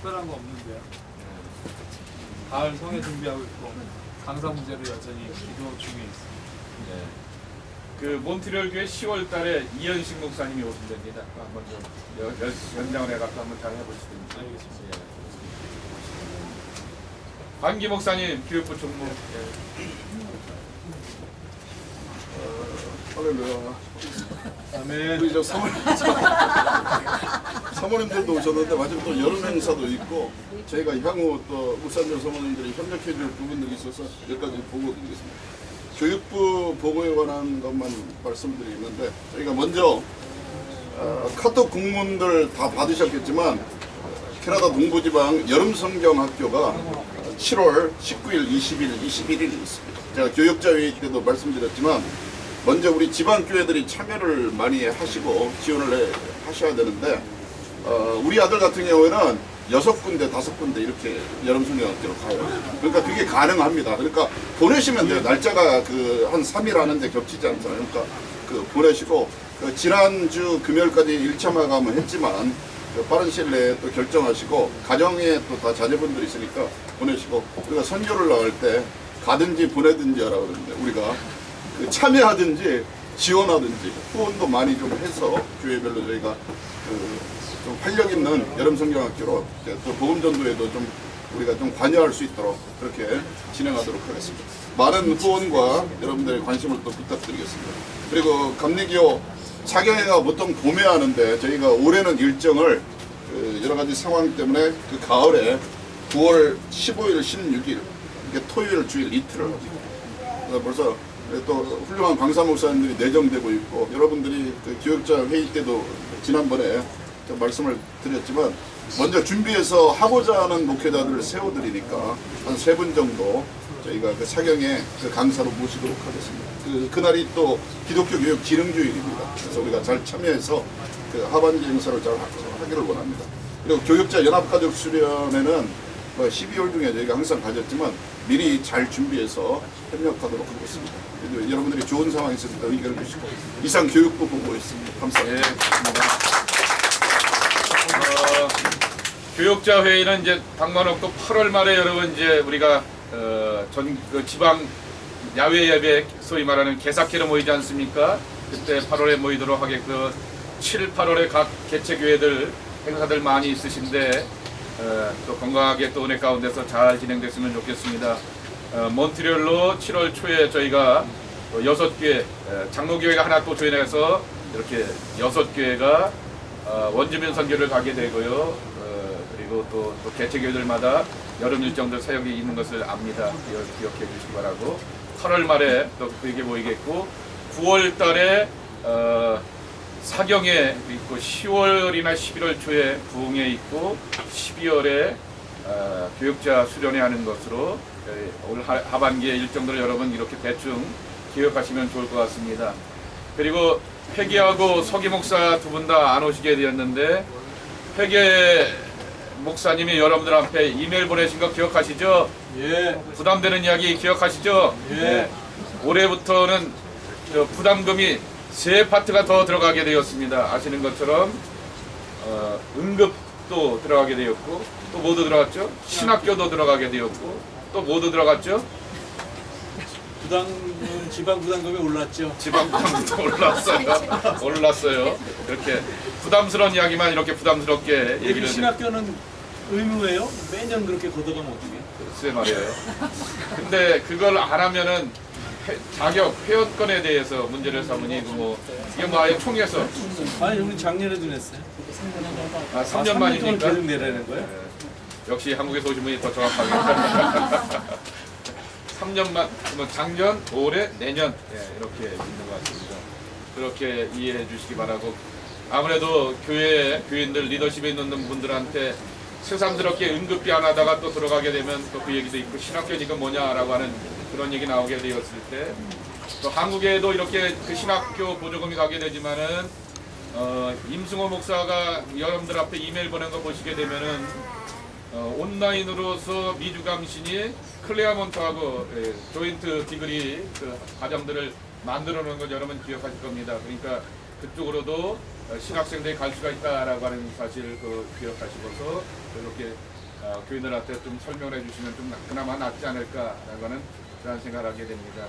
특별한 거 없는데요. 가을 성회 준비하고 있고 강사 문제로 여전히 기도 중에 있습니다. 네. 그 몬트리올 교회 10월 달에 이현식 목사님이 오신답니다. 그 한번 좀 여- 여- 연장을 해갖고 한번 잘 해보시든지. 알겠습니다. 예. 반기 목사님 교육부 총무. 예. 할렐루야. 아멘. 우리 저 사모님, 사모님들도 오셨는데 마침 또 여름 행사도 있고 저희가 향후 또 목사님 사모님들이 협력해 줄 부분들이 있어서 몇 가지 보고 드리겠습니다. 교육부 보고에 관한 것만 말씀드리는데 저희가 먼저 어, 카톡 국문들 다 받으셨겠지만 캐나다 동부지방 여름성경학교가 7월 19일, 20일, 21일 있습니다. 제가 교육자회의 때도 말씀드렸지만 먼저 우리 지방 교회들이 참여를 많이 하시고 지원을 해, 하셔야 되는데 어, 우리 아들 같은 경우에는 여섯 군데, 다섯 군데 이렇게 여름성경학교로 가요. 그러니까 그게 가능합니다. 그러니까 보내시면 돼요. 날짜가 그 한 3일 하는데 겹치지 않잖아요. 그러니까 그 보내시고 그 지난주 금요일까지 1차 마감을 했지만 그 빠른 시일 내에 또 결정하시고 가정에 또 다 자녀분들이 있으니까 보내시고 우리가 선교를 나갈 때 가든지 보내든지 하라 그러는데 우리가 그 참여하든지 지원하든지 후원도 많이 좀 해서 교회별로 저희가 그 좀 활력 있는 여름 성경학교로 또 복음 전도에도 좀 우리가 좀 관여할 수 있도록 그렇게 진행하도록 하겠습니다. 많은 후원과 여러분들의 관심을 또 부탁드리겠습니다. 그리고 감리교 사경회가 보통 봄에 하는데 저희가 올해는 일정을 그 여러 가지 상황 때문에 그 가을에 9월 15일, 16일 이게 토요일 주일 이틀을 합니다. 그래서 벌써 또 훌륭한 강사 목사님들이 내정되고 있고 여러분들이 그 교육자 회의 때도 지난번에 좀 말씀을 드렸지만 먼저 준비해서 하고자 하는 목회자들을 세워드리니까 한 세 분 정도 저희가 그 사경에 그 강사로 모시도록 하겠습니다. 그 그날이 또 기독교 교육 기능주일입니다. 그래서 우리가 잘 참여해서 그 하반기 행사를 잘 하- 하기를 원합니다. 그리고 교육자 연합가족 수련회는 뭐 12월 중에 저희가 항상 가졌지만 미리 잘 준비해서 협력하도록 하겠습니다. 여러분들이 좋은 상황이 있을 때 의견을 주시고 이상 교육부 보고였습니다. 예, 감사합니다. 어, 교육자 회의는 이제 방문없고 8월 말에 여러분 이제 우리가 어, 전 그 지방 야외 예배 소위 말하는 개사회로 모이지 않습니까? 그때 8월에 모이도록 하겠고 7, 8월에 각 개체 교회들 행사들 많이 있으신데 어, 또 건강하게 또 은혜 가운데서 잘 진행됐으면 좋겠습니다. 어, 몬트리올로 7월 초에 저희가 어, 여섯 교회 어, 장로교회가 하나 또 조인해서 이렇게 여섯 교회가 어, 원주민 선교를 가게 되고요. 어, 그리고 또, 또 개체교회들마다 여름 일정들 사역이 있는 것을 압니다. 기억, 기억해 주시기 바라고 8월 말에 또 그게 모이겠고 9월 달에 어, 사경에 있고 10월이나 11월 초에 부흥에 있고 12월에 어, 교육자 수련회 하는 것으로 에, 올 하- 하반기에 일정들을 여러분 이렇게 대충 기억하시면 좋을 것 같습니다. 그리고 회계하고 서기 목사 두 분 다 안 오시게 되었는데 회계 목사님이 여러분들 앞에 이메일 보내신 거 기억하시죠? 예. 부담되는 이야기 기억하시죠? 예. 올해부터는 저 부담금이 세 파트가 더 들어가게 되었습니다. 아시는 것처럼 어, 응급도 들어가게 되었고 또 모두 들어갔죠? 신학교도 들어가게 되었고 또 모두 들어갔죠? 부담금 지방 부담금이 올랐죠. 지방 부담도 올랐어요. 올랐어요. 그렇게 부담스러운 이야기만 이렇게 부담스럽게 얘기를 신학교는 의무예요? 매년 그렇게 걷어가면 어떻게? 글쎄 말이에요. 근데 그걸 안 하면은 회- 자격 회원권에 대해서 문제를 삼으니 이거 뭐 이게 뭐 아예 총에서 아니 우리 작년에도 냈어요. 아, 아, 3년 삼년 동안 만이니까 계속 내라는 거예요? 네. 역시 한국에서 오신 분이 더 정확하게 3년만 뭐 작년, 올해, 내년 예, 이렇게 있는 것 같습니다. 그렇게 이해해 주시기 바라고 아무래도 교회 교인들 리더십에 있는 분들한테 새삼스럽게 응급비 안 하다가 또 들어가게 되면 또 그 얘기도 있고 신학교니까 뭐냐라고 하는 그런 얘기 나오게 되었을 때 또 한국에도 이렇게 그 신학교 보조금이 가게 되지만은 어, 임승호 목사가 여러분들 앞에 이메일 보낸 거 보시게 되면은 어, 온라인으로서 미주 감신이 클레아몬트하고 예, 조인트 디그리 그 과정들을 만들어 놓은 걸 여러분 기억하실 겁니다. 그러니까 그쪽으로도 어, 신학생들이 갈 수가 있다라고 하는 사실을 그 기억하시고서 이렇게 어, 교인들한테 좀 설명을 해주시면 좀 그나마 낫지 않을까라고 하는 그런 생각을 하게 됩니다.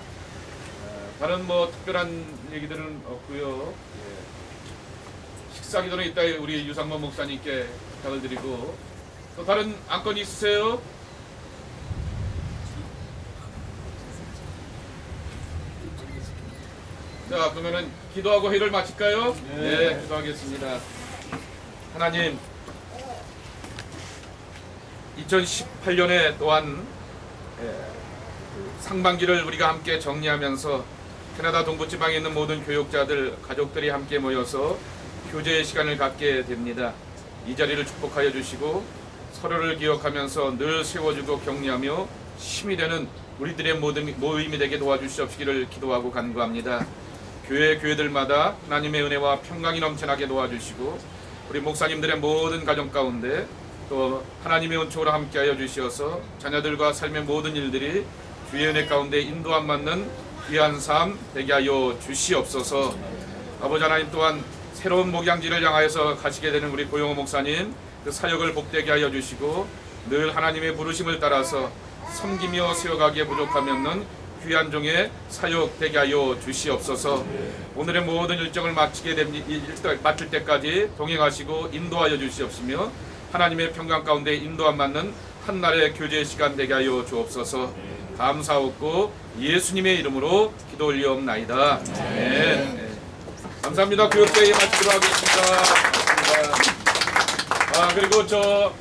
어, 다른 뭐 특별한 얘기들은 없고요. 예. 식사 기도는 이따 우리 유상모 목사님께 부탁을 드리고 또 다른 안건이 있으세요? 자 그러면은 기도하고 회의를 마칠까요? 네, 기도하겠습니다. 하나님 2018년에 또한 예, 그 상반기를 우리가 함께 정리하면서 캐나다 동부지방에 있는 모든 교육자들 가족들이 함께 모여서 교제의 시간을 갖게 됩니다. 이 자리를 축복하여 주시고 서로를 기억하면서 늘 세워주고 격려하며 힘이 되는 우리들의 모든 모임이 되게 도와주시옵시기를 기도하고 간구합니다. 교회 교회들마다 하나님의 은혜와 평강이 넘쳐나게 도와주시고 우리 목사님들의 모든 가정 가운데 또 하나님의 은총으로 함께하여 주시어서 자녀들과 삶의 모든 일들이 주의 은혜 가운데 인도함 맞는 귀한 삶 되게 하여 주시옵소서. 아버지 하나님 또한 새로운 목양지를 향하여서 가시게 되는 우리 고용호 목사님 그 사역을 복되게 하여 주시고 늘 하나님의 부르심을 따라서 섬기며 세워가기에 부족함이 없는 귀한 종의 사역 되게 하여 주시옵소서. 오늘의 모든 일정을 마치게 됩니 일- 마칠 때까지 동행하시고 인도하여 주시옵시며 하나님의 평강 가운데 인도함 맞는 한 날의 교제 시간 되게 하여 주옵소서. 감사하고 예수님의 이름으로 기도 올리옵나이다. 네. 감사합니다. 교육대회 마치도록 하겠습니다. 아 그리고 저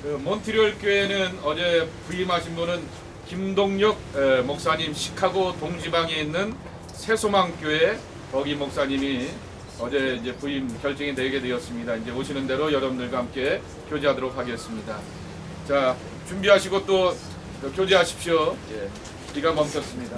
그 몬트리올 교회는 어제 부임하신 분은 김동력 에, 목사님 시카고 동지방에 있는 새소망 교회 거기 목사님이 어제 이제 부임 결정이 되게 되었습니다. 이제 오시는 대로 여러분들과 함께 교제하도록 하겠습니다. 자 준비하시고 또 교제하십시오. 예, 비가 멈췄습니다.